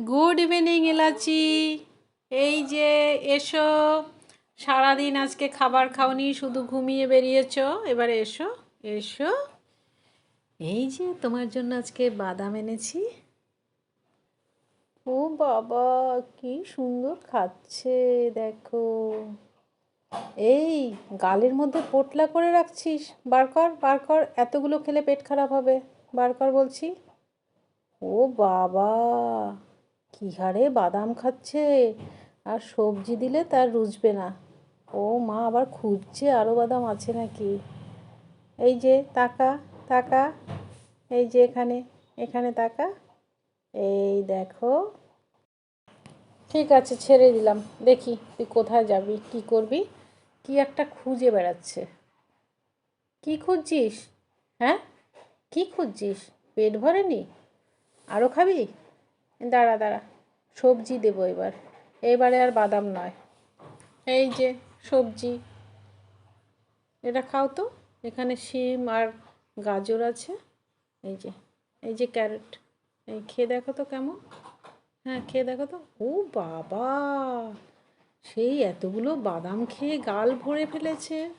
Good evening এলাচি এই যে এসো। সারাদিন আজকে খাবার খাওনি, শুধু ঘুমিয়ে বেরিয়েছ। এবারে এসো এসো। এই যে তোমার জন্য আজকে বাদাম এনেছি। ও বাবা, কি সুন্দর খাচ্ছে, দেখো। এই, গালের মধ্যে পোটলা করে রাখছিস। বার কর বার কর, এতগুলো খেলে পেট খারাপ হবে। বার কর বলছি। ও বাবা। কি হারে বাদাম খাচ্ছে? আর সবজি দিলে তার রুচবে না। ও মা, আবার খুঁজছে আরও বাদাম আছে নাকি? এই যে তাকা তাকা। এই যে এখানে এখানে তাকা। এই দেখো। ঠিক আছে, ছেড়ে দিলাম। দেখি তুই কোথায় যাবি, কি করবি? কি একটা খুঁজে বেড়াচ্ছে। কি খুঁজছিস? হ্যাঁ? কি খুঁজছিস? পেট ভরেনি? আরও খাবি? দাঁড়া দাঁড়া। সবজি দেবো এবার। এবারে আর বাদাম নয়। এই যে সবজি। এটা খাও তো। এখানে শিম আর গাজর আছে। এই যে এই যে ক্যারেট। এই খেয়ে দেখো তো কেমন। হ্যাঁ খেয়ে দেখো তো। ও বাবা! সেই এতগুলো বাদাম খেয়ে গাল ভরে ফেলেছে।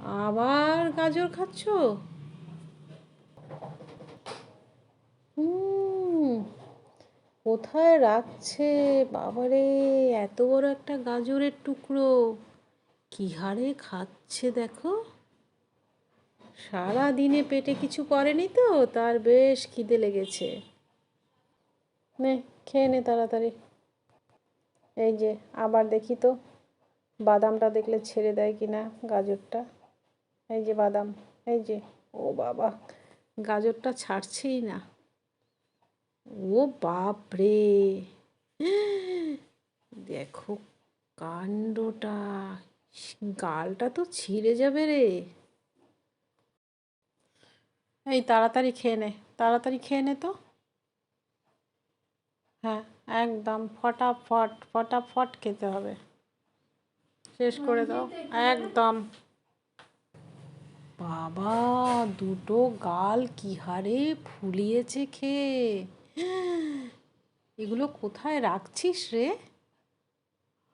আবার গাজর খাচ্ছ? হুম কোথায় রাখছে? বাবারে, এত বড় একটা গাজরের টুকরো। কি হারে খাচ্ছে দেখো। সারা দিনে পেটে কিছু করেনি তো, তার বেশ খিদে লেগেছে। নে, খেয়ে নে তাড়াতাড়ি। এই যে, আবার দেখি তো, বাদামটা দেখলে ছেড়ে দেয় কি না গাজরটা। এই যে বাদাম, এই যে, ও বাবা, গাজরটা ছাড়ছেই না। ও বাপরে। দেখো কাণ্ডটা গালটা তো ছিঁড়ে যাবে রে। এই তাড়াতাড়ি খেয়ে নে তাড়াতাড়ি খেয়ে নে তো। হ্যাঁ একদম ফটাফট ফটাফট খেতে হবে। শেষ করে দাও একদম। বাবা দুটো গাল কি হারে ফুলিয়েছে খেয়ে। এগুলো কোথায় রাখছিস রে?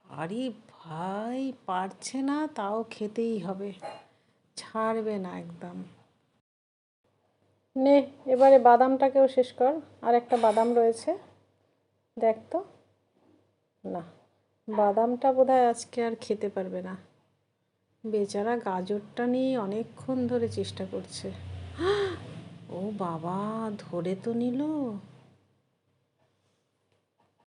আরে ভাই, পারছে না, তাও খেতেই হবে। ছাড়বে না একদম। নে, এবারে বাদামটাকেও শেষ কর। আর একটা বাদাম রয়েছে। দেখ তো। না, বাদামটা বোধহয় আজকে আর খেতে পারবে না। বেচারা গাজরটা নিয়ে অনেকক্ষণ ধরে চেষ্টা করছে। ও বাবা, ধরে তো নিল।